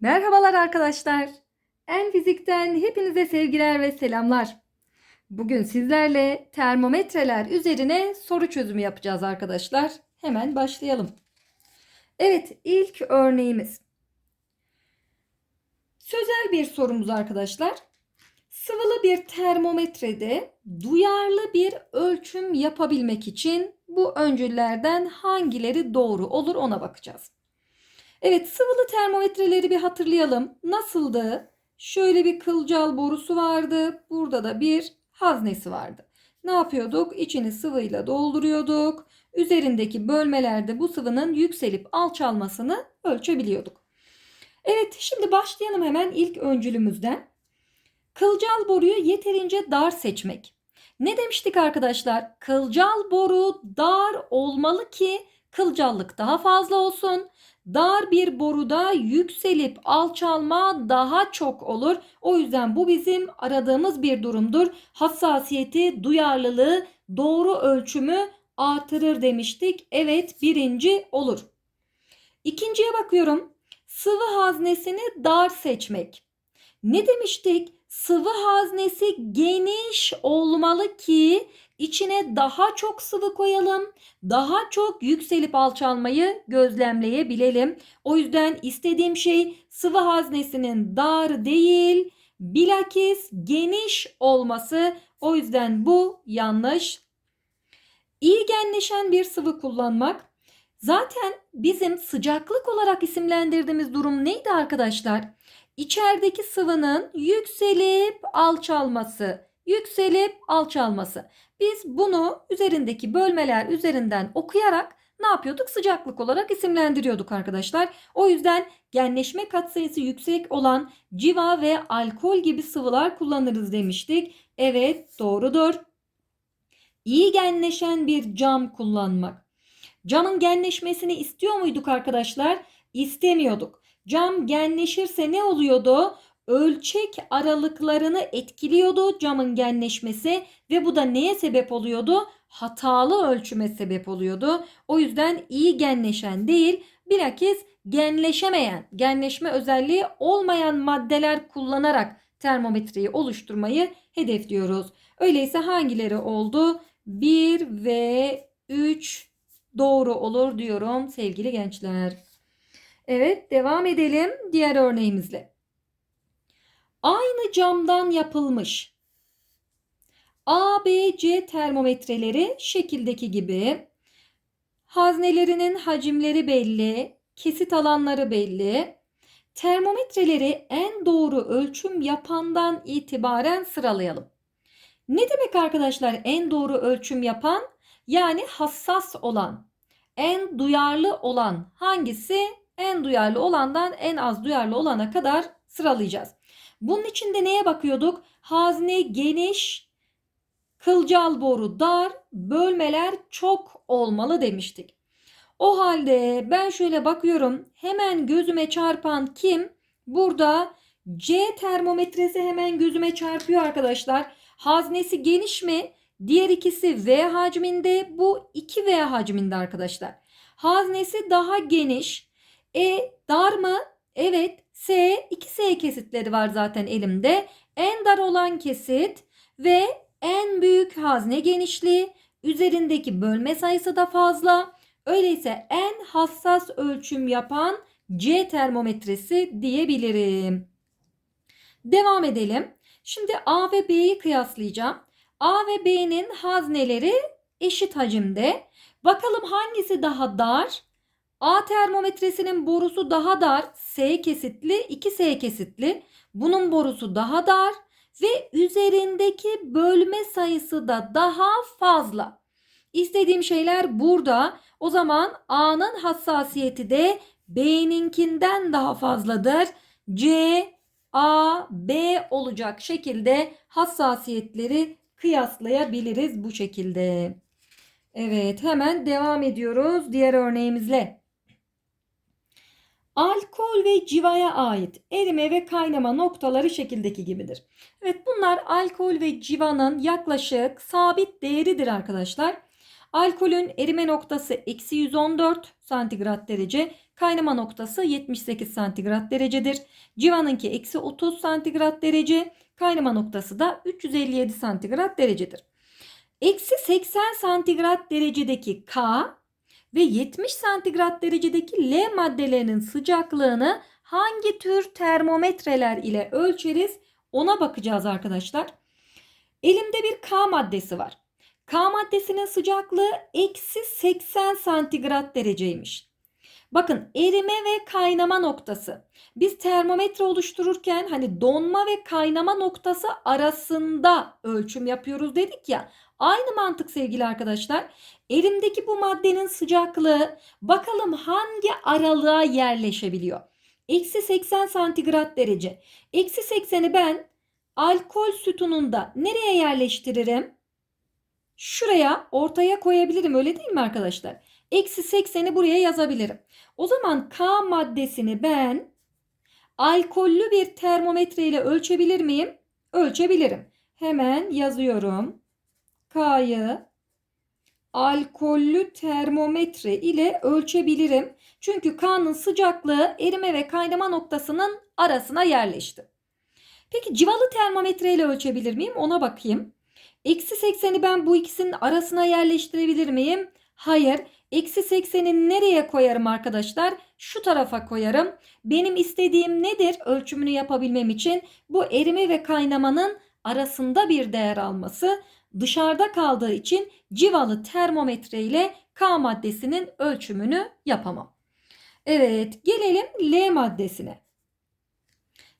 Merhabalar arkadaşlar. En fizikten hepinize sevgiler ve selamlar. Bugün sizlerle termometreler üzerine soru çözümü yapacağız arkadaşlar. Hemen başlayalım. Evet, ilk örneğimiz. Sözel bir sorumuz arkadaşlar. Sıvılı bir termometrede duyarlı bir ölçüm yapabilmek için bu öncüllerden hangileri doğru olur ona bakacağız. Evet sıvılı termometreleri bir hatırlayalım. Nasıldı? Şöyle bir kılcal borusu vardı. Burada da bir haznesi vardı. Ne yapıyorduk? İçini sıvıyla dolduruyorduk. Üzerindeki bölmelerde bu sıvının yükselip alçalmasını ölçebiliyorduk. Evet şimdi başlayalım hemen ilk öncülümüzden. Kılcal boruyu yeterince dar seçmek. Ne demiştik arkadaşlar? Kılcal boru dar olmalı ki kılcallık daha fazla olsun. Dar bir boruda yükselip alçalma daha çok olur. O yüzden bu bizim aradığımız bir durumdur. Hassasiyeti, duyarlılığı, doğru ölçümü artırır demiştik. Evet birinci olur. İkinciye bakıyorum. Sıvı haznesini dar seçmek. Ne demiştik? Sıvı haznesi geniş olmalı ki içine daha çok sıvı koyalım. Daha çok yükselip alçalmayı gözlemleyebilelim. O yüzden istediğim şey sıvı haznesinin dar değil, bilakis geniş olması. O yüzden bu yanlış. İyi genleşen bir sıvı kullanmak. Zaten bizim sıcaklık olarak isimlendirdiğimiz durum neydi arkadaşlar? İçerideki sıvının yükselip alçalması, yükselip alçalması. Biz bunu üzerindeki bölmeler üzerinden okuyarak ne yapıyorduk? Sıcaklık olarak isimlendiriyorduk arkadaşlar. O yüzden genleşme katsayısı yüksek olan civa ve alkol gibi sıvılar kullanırız demiştik. Evet doğrudur. İyi genleşen bir cam kullanmak. Camın genleşmesini istiyor muyduk arkadaşlar? İstemiyorduk. Cam genleşirse ne oluyordu? Ölçek aralıklarını etkiliyordu camın genleşmesi ve bu da neye sebep oluyordu? Hatalı ölçüme sebep oluyordu. O yüzden iyi genleşen değil, bilakis genleşemeyen, genleşme özelliği olmayan maddeler kullanarak termometreyi oluşturmayı hedefliyoruz. Öyleyse hangileri oldu? 1 ve 3 doğru olur diyorum sevgili gençler. Evet devam edelim diğer örneğimizle. Aynı camdan yapılmış A, B, C termometreleri şekildeki gibi. Haznelerinin hacimleri belli, kesit alanları belli. Termometreleri en doğru ölçüm yapandan itibaren sıralayalım. Ne demek arkadaşlar en doğru ölçüm yapan? Yani hassas olan, en duyarlı olan hangisi? En duyarlı olandan en az duyarlı olana kadar sıralayacağız. Bunun için de neye bakıyorduk? Hazne geniş, kılcal boru dar, bölmeler çok olmalı demiştik. O halde ben şöyle bakıyorum. Hemen gözüme çarpan kim? Burada C termometresi hemen gözüme çarpıyor arkadaşlar. Haznesi geniş mi? Diğer ikisi V hacminde. Bu 2V hacminde arkadaşlar. Haznesi daha geniş. E dar mı? Evet. S 2S kesitleri var zaten elimde. En dar olan kesit ve en büyük hazne genişliği. Üzerindeki bölme sayısı da fazla. Öyleyse en hassas ölçüm yapan C termometresi diyebilirim. Devam edelim. Şimdi A ve B'yi kıyaslayacağım. A ve B'nin hazneleri eşit hacimde. Bakalım hangisi daha dar? A termometresinin borusu daha dar. S kesitli, 2S kesitli. Bunun borusu daha dar ve üzerindeki bölme sayısı da daha fazla. İstediğim şeyler burada. O zaman A'nın hassasiyeti de B'ninkinden daha fazladır. C, A, B olacak şekilde hassasiyetleri kıyaslayabiliriz bu şekilde. Evet hemen devam ediyoruz diğer örneğimizle. Alkol ve civaya ait erime ve kaynama noktaları şekildeki gibidir. Evet bunlar alkol ve civanın yaklaşık sabit değeridir arkadaşlar. Alkolün erime noktası eksi 114 santigrat derece, kaynama noktası 78 santigrat derecedir. Civanınki eksi 30 santigrat derece, kaynama noktası da 357 santigrat derecedir. Eksi 80 santigrat derecedeki K ve 70 santigrat derecedeki L maddelerinin sıcaklığını hangi tür termometreler ile ölçeriz ona bakacağız arkadaşlar. Elimde bir K maddesi var. K maddesinin sıcaklığı eksi 80 santigrat dereceymiş. Bakın erime ve kaynama noktası. Biz termometre oluştururken hani donma ve kaynama noktası arasında ölçüm yapıyoruz dedik ya. Aynı mantık sevgili arkadaşlar. Elimdeki bu maddenin sıcaklığı bakalım hangi aralığa yerleşebiliyor. Eksi 80 santigrat derece. Eksi 80'i ben alkol sütununda nereye yerleştiririm? Şuraya ortaya koyabilirim öyle değil mi arkadaşlar? Eksi 80'i buraya yazabilirim. O zaman K maddesini ben alkollü bir termometre ile ölçebilir miyim? Ölçebilirim. Hemen yazıyorum. K'yı alkollü termometre ile ölçebilirim. Çünkü K'nın sıcaklığı erime ve kaynama noktasının arasına yerleşti. Peki civalı termometre ile ölçebilir miyim? Ona bakayım. Eksi 80'i ben bu ikisinin arasına yerleştirebilir miyim? Hayır. Eksi 80'i nereye koyarım arkadaşlar? Şu tarafa koyarım. Benim istediğim nedir ölçümünü yapabilmem için? Bu erime ve kaynamanın arasında bir değer alması. Dışarıda kaldığı için civalı termometre ile K maddesinin ölçümünü yapamam. Evet gelelim L maddesine.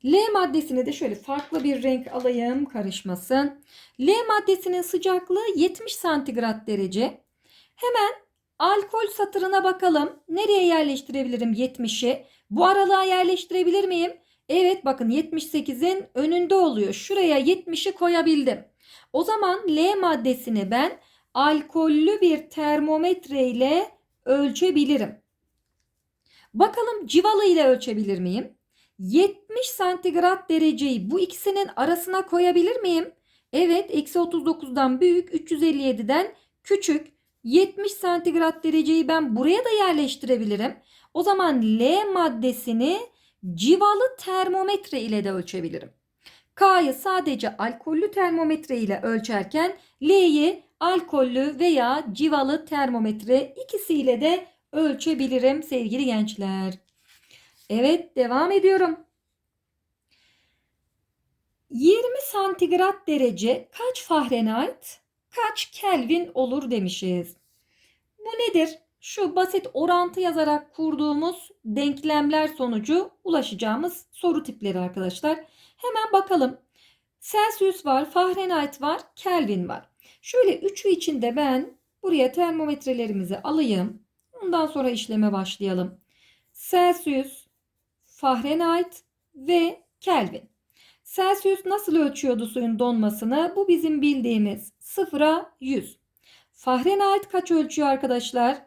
L maddesine de şöyle farklı bir renk alayım karışmasın. L maddesinin sıcaklığı 70 santigrat derece. Hemen alkol satırına bakalım. Nereye yerleştirebilirim 70'i? Bu aralığa yerleştirebilir miyim? Evet bakın 78'in önünde oluyor. Şuraya 70'i koyabildim. O zaman L maddesini ben alkollü bir termometre ile ölçebilirim. Bakalım civalı ile ölçebilir miyim? 70 santigrat dereceyi bu ikisinin arasına koyabilir miyim? Evet eksi 39'dan büyük 357'den küçük 70 santigrat dereceyi ben buraya da yerleştirebilirim. O zaman L maddesini civalı termometre ile de ölçebilirim. K'yı sadece alkollü termometre ile ölçerken L'yi alkollü veya civalı termometre ikisiyle de ölçebilirim sevgili gençler. Evet devam ediyorum. 20 santigrat derece kaç Fahrenheit kaç Kelvin olur demişiz. Bu nedir? Şu basit orantı yazarak kurduğumuz denklemler sonucu ulaşacağımız soru tipleri arkadaşlar. Hemen bakalım. Celsius var, Fahrenheit var, Kelvin var. Şöyle üçü içinde ben buraya termometrelerimizi alayım. Ondan sonra işleme başlayalım. Celsius, Fahrenheit ve Kelvin. Celsius nasıl ölçüyordu suyun donmasını? Bu bizim bildiğimiz 0'a 100. Fahrenheit kaç ölçüyor arkadaşlar?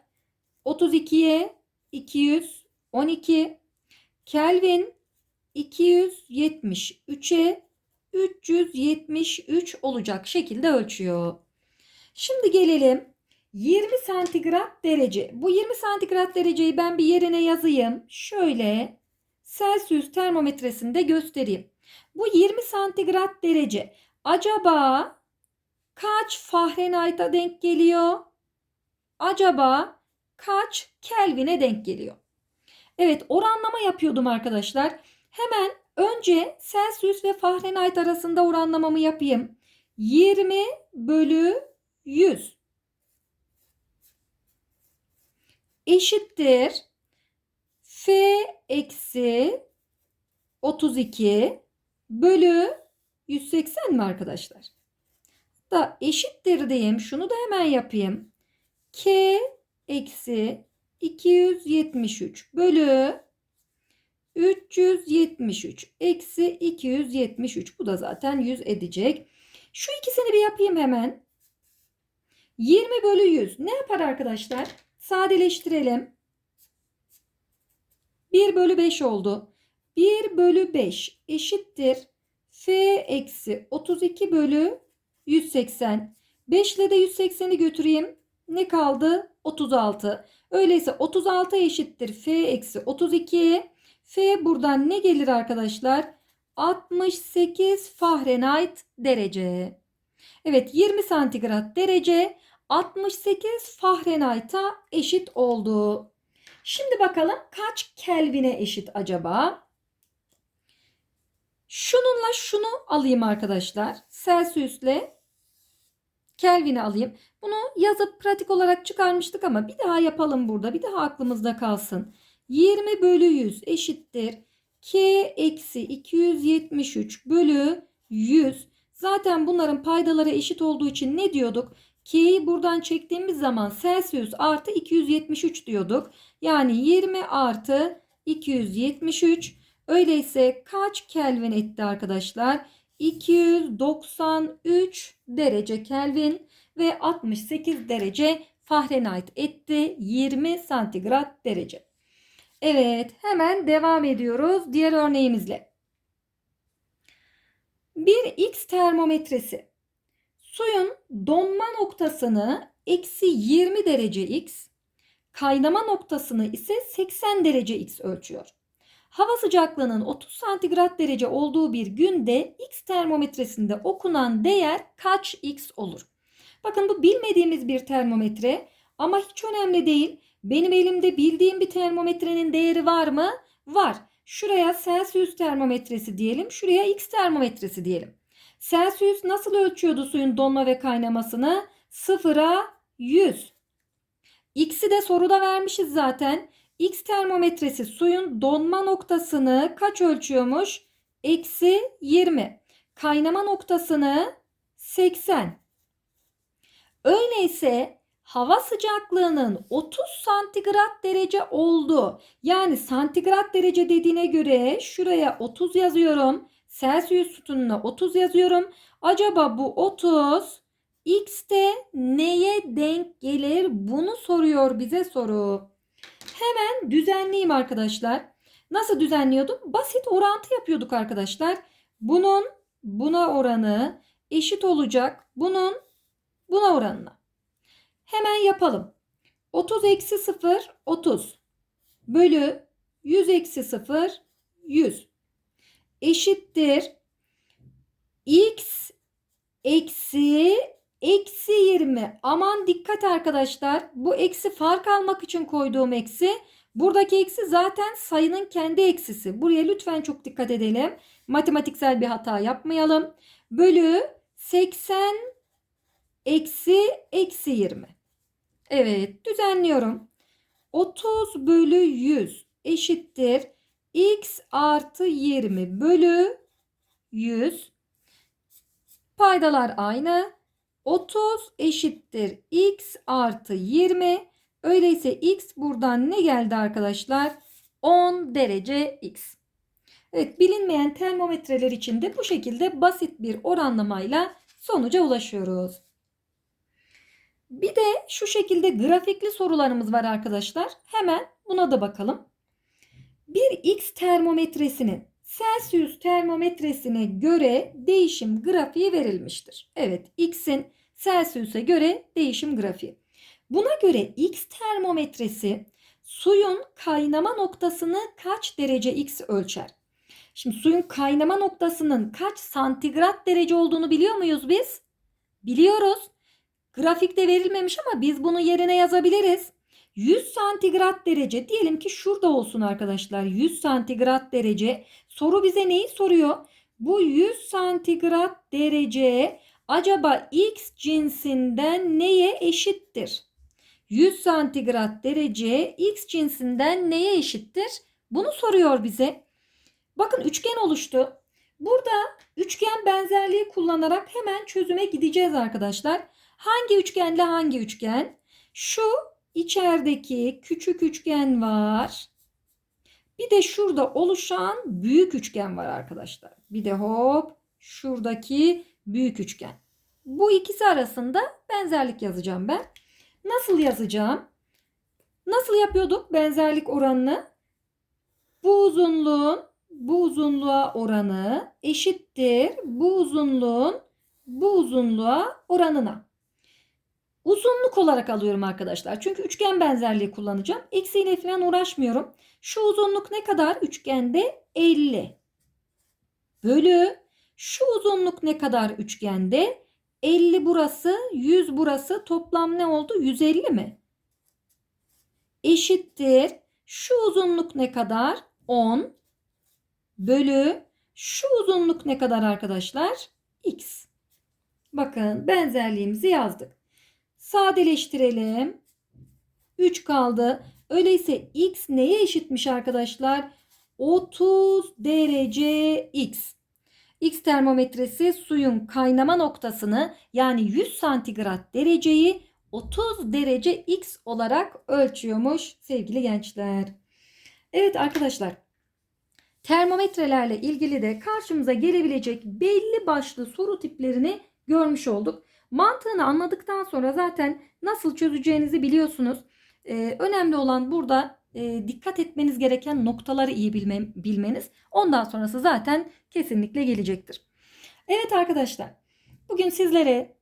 32'ye 212. Kelvin 273'e 373 olacak şekilde ölçüyor. Şimdi gelelim 20 santigrat derece. Bu 20 santigrat dereceyi ben bir yerine yazayım. Şöyle Celsius termometresinde göstereyim. Bu 20 santigrat derece acaba kaç Fahrenheit'a denk geliyor? Acaba kaç Kelvin'e denk geliyor? Evet oranlama yapıyordum arkadaşlar. Hemen önce Celsius ve Fahrenheit arasında oranlamamı yapayım. 20 bölü 100 eşittir F eksi 32 bölü 180 mi arkadaşlar? Da eşittir diyeyim. Şunu da hemen yapayım. K eksi 273 bölü 373 eksi 273. Bu da zaten 100 edecek. Şu ikisini bir yapayım hemen. 20 bölü 100 ne yapar arkadaşlar? Sadeleştirelim. 1 bölü 5 oldu. 1 bölü 5 eşittir. F eksi 32 bölü 180. 5 ile de 180'i götüreyim. Ne kaldı? 36. Öyleyse 36 eşittir. F eksi 32. F buradan ne gelir arkadaşlar? 68 Fahrenheit derece. Evet 20 santigrat derece 68 Fahrenheit'a eşit oldu. Şimdi bakalım kaç Kelvin'e eşit acaba? Şununla şunu alayım arkadaşlar. Celsius'le Kelvin'i alayım. Bunu yazıp pratik olarak çıkarmıştık ama bir daha yapalım burada. Bir daha aklımızda kalsın. 20 bölü 100 eşittir. K eksi 273 bölü 100. Zaten bunların paydaları eşit olduğu için ne diyorduk? K'yi buradan çektiğimiz zaman Celsius artı 273 diyorduk. Yani 20 artı 273. Öyleyse kaç Kelvin etti arkadaşlar? 293 derece Kelvin ve 68 derece Fahrenheit etti. 20 santigrat derece. Evet hemen devam ediyoruz diğer örneğimizle. Bir X termometresi suyun donma noktasını eksi 20 derece X, kaynama noktasını ise 80 derece X ölçüyor. Hava sıcaklığının 30 santigrat derece olduğu bir günde X termometresinde okunan değer kaç X olur? Bakın bu bilmediğimiz bir termometre ama hiç önemli değil. Benim elimde bildiğim bir termometrenin değeri var mı? Var. Şuraya Celsius termometresi diyelim. Şuraya X termometresi diyelim. Celsius nasıl ölçüyordu suyun donma ve kaynamasını? 0'a 100. X'i de soruda vermişiz zaten. X termometresi suyun donma noktasını kaç ölçüyormuş? Eksi 20. Kaynama noktasını 80. Öyleyse hava sıcaklığının 30 santigrat derece oldu. Yani santigrat derece dediğine göre şuraya 30 yazıyorum. Celsius sütununa 30 yazıyorum. Acaba bu 30 X'te neye denk gelir? Bunu soruyor bize soru. Hemen düzenleyeyim arkadaşlar. Nasıl düzenliyordum? Basit orantı yapıyorduk arkadaşlar. Bunun buna oranı eşit olacak. Bunun buna oranına. Hemen yapalım. 30 eksi 0 30 bölü 100 eksi 0 100 eşittir. X eksi eksi 20. Aman dikkat arkadaşlar. Bu eksi fark almak için koyduğum eksi. Buradaki eksi zaten sayının kendi eksisi. Buraya lütfen çok dikkat edelim. Matematiksel bir hata yapmayalım. Bölü 80 eksi eksi 20. Evet düzenliyorum. 30 bölü 100 eşittir. X artı 20 bölü 100. Paydalar aynı. 30 eşittir x artı 20. Öyleyse x buradan ne geldi arkadaşlar? 10 derece x. Evet bilinmeyen termometreler için de bu şekilde basit bir oranlamayla sonuca ulaşıyoruz. Bir de şu şekilde grafikli sorularımız var arkadaşlar. Hemen buna da bakalım. Bir x termometresinin Celsius termometresine göre değişim grafiği verilmiştir. Evet x'in Celsius'e göre değişim grafiği. Buna göre X termometresi suyun kaynama noktasını kaç derece X ölçer? Şimdi suyun kaynama noktasının kaç santigrat derece olduğunu biliyor muyuz biz? Biliyoruz. Grafikte verilmemiş ama biz bunu yerine yazabiliriz. 100 santigrat derece diyelim ki şurada olsun arkadaşlar. 100 santigrat derece. Soru bize neyi soruyor? Bu 100 santigrat derece acaba X cinsinden neye eşittir? 100 santigrat derece X cinsinden neye eşittir? Bunu soruyor bize. Bakın üçgen oluştu. Burada üçgen benzerliği kullanarak hemen çözüme gideceğiz arkadaşlar. Hangi üçgenle hangi üçgen? Şu içerideki küçük üçgen var. Bir de şurada oluşan büyük üçgen var arkadaşlar. Bir de hop şuradaki büyük üçgen. Bu ikisi arasında benzerlik yazacağım ben. Nasıl yazacağım? Nasıl yapıyorduk benzerlik oranını? Bu uzunluğun bu uzunluğa oranı eşittir bu uzunluğun bu uzunluğa oranına. Uzunluk olarak alıyorum arkadaşlar. Çünkü üçgen benzerliği kullanacağım. Eksiyle falan uğraşmıyorum. Şu uzunluk ne kadar? Üçgende 50. Bölü şu uzunluk ne kadar üçgende? 50 burası, 100 burası. Toplam ne oldu? 150 mi? Eşittir. Şu uzunluk ne kadar? 10 bölü şu uzunluk ne kadar arkadaşlar? X. Bakın benzerliğimizi yazdık. Sadeleştirelim. 3 kaldı. Öyleyse x neye eşitmiş arkadaşlar? 30 derece x. X termometresi suyun kaynama noktasını yani 100 santigrat dereceyi 30 derece x olarak ölçüyormuş sevgili gençler. Evet arkadaşlar termometrelerle ilgili de karşımıza gelebilecek belli başlı soru tiplerini görmüş olduk. Mantığını anladıktan sonra zaten nasıl çözeceğinizi biliyorsunuz. Ee, önemli olan burada e, dikkat etmeniz gereken noktaları iyi bilme, bilmeniz. Ondan sonrası zaten kesinlikle gelecektir. Evet arkadaşlar bugün sizlere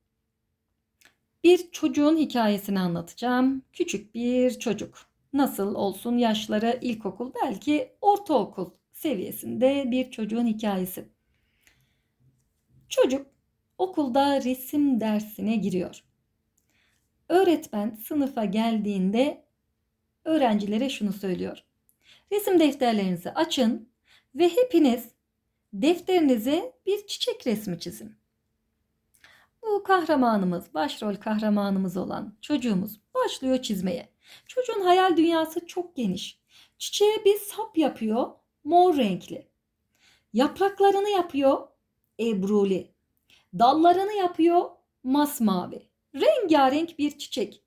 bir çocuğun hikayesini anlatacağım. Küçük bir çocuk. Nasıl olsun yaşları ilkokul belki ortaokul seviyesinde bir çocuğun hikayesi. Çocuk okulda resim dersine giriyor. Öğretmen sınıfa geldiğinde öğrencilere şunu söylüyor. Resim defterlerinizi açın ve hepiniz defterinize bir çiçek resmi çizin. Bu kahramanımız, başrol kahramanımız olan çocuğumuz başlıyor çizmeye. Çocuğun hayal dünyası çok geniş. Çiçeğe bir sap yapıyor, mor renkli. Yapraklarını yapıyor, ebruli. Dallarını yapıyor, masmavi. Rengarenk bir çiçek.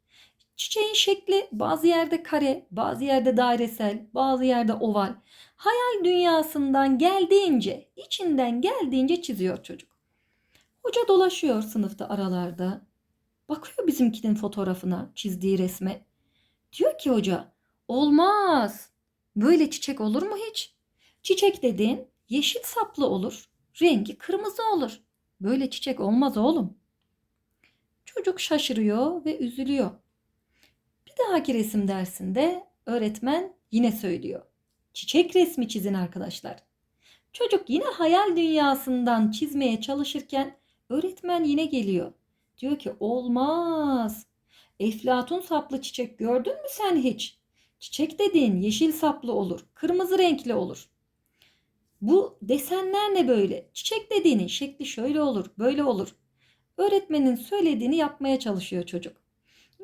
Çiçeğin şekli bazı yerde kare, bazı yerde dairesel, bazı yerde oval. Hayal dünyasından geldiğince, içinden geldiğince çiziyor çocuk. Hoca dolaşıyor sınıfta aralarda. Bakıyor bizimkinin fotoğrafına, çizdiği resme. Diyor ki hoca, olmaz. Böyle çiçek olur mu hiç? Çiçek dediğin yeşil saplı olur. Rengi kırmızı olur. Böyle çiçek olmaz oğlum. Çocuk şaşırıyor ve üzülüyor. Bir dahaki resim dersinde öğretmen yine söylüyor. Çiçek resmi çizin arkadaşlar. Çocuk yine hayal dünyasından çizmeye çalışırken öğretmen yine geliyor. Diyor ki olmaz. Eflatun saplı çiçek gördün mü sen hiç? Çiçek dediğin yeşil saplı olur, kırmızı renkli olur. Bu desenler ne böyle? Çiçek dediğinin şekli şöyle olur, böyle olur. Öğretmenin söylediğini yapmaya çalışıyor çocuk.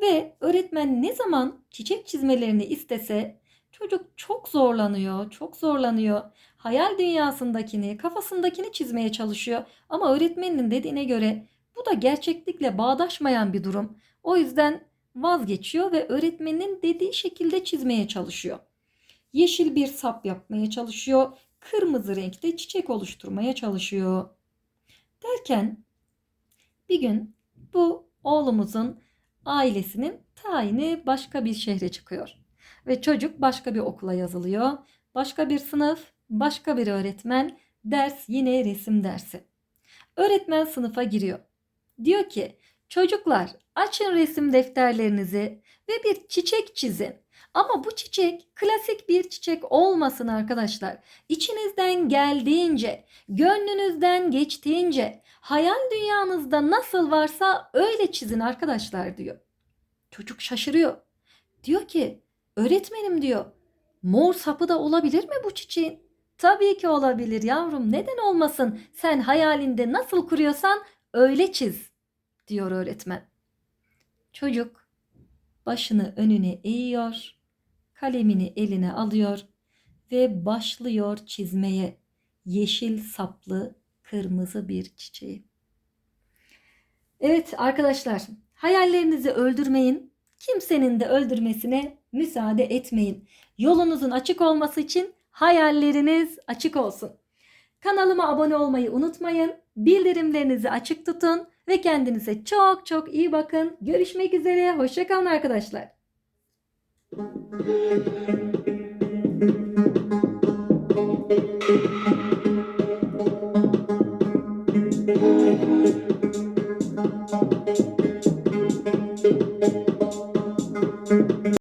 Ve öğretmen ne zaman çiçek çizmelerini istese çocuk çok zorlanıyor, çok zorlanıyor. Hayal dünyasındakini, kafasındakini çizmeye çalışıyor. Ama öğretmenin dediğine göre bu da gerçeklikle bağdaşmayan bir durum. O yüzden vazgeçiyor ve öğretmenin dediği şekilde çizmeye çalışıyor. Yeşil bir sap yapmaya çalışıyor. Kırmızı renkte çiçek oluşturmaya çalışıyor. Derken bir gün bu oğlumuzun ailesinin tayini başka bir şehre çıkıyor. Ve çocuk başka bir okula yazılıyor. Başka bir sınıf, başka bir öğretmen, ders yine resim dersi. Öğretmen sınıfa giriyor. Diyor ki çocuklar açın resim defterlerinizi ve bir çiçek çizin. Ama bu çiçek klasik bir çiçek olmasın arkadaşlar. İçinizden geldiğince, gönlünüzden geçtiğince, hayal dünyanızda nasıl varsa öyle çizin arkadaşlar diyor. Çocuk şaşırıyor. Diyor ki öğretmenim diyor mor sapı da olabilir mi bu çiçeğin? Tabii ki olabilir yavrum neden olmasın sen hayalinde nasıl kuruyorsan öyle çiz diyor öğretmen. Çocuk başını önüne eğiyor kalemini eline alıyor ve başlıyor çizmeye yeşil saplı kırmızı bir çiçeği. Evet arkadaşlar hayallerinizi öldürmeyin. Kimsenin de öldürmesine müsaade etmeyin. Yolunuzun açık olması için hayalleriniz açık olsun. Kanalıma abone olmayı unutmayın. Bildirimlerinizi açık tutun ve kendinize çok çok iyi bakın. Görüşmek üzere. Hoşçakalın arkadaşlar. Thank you.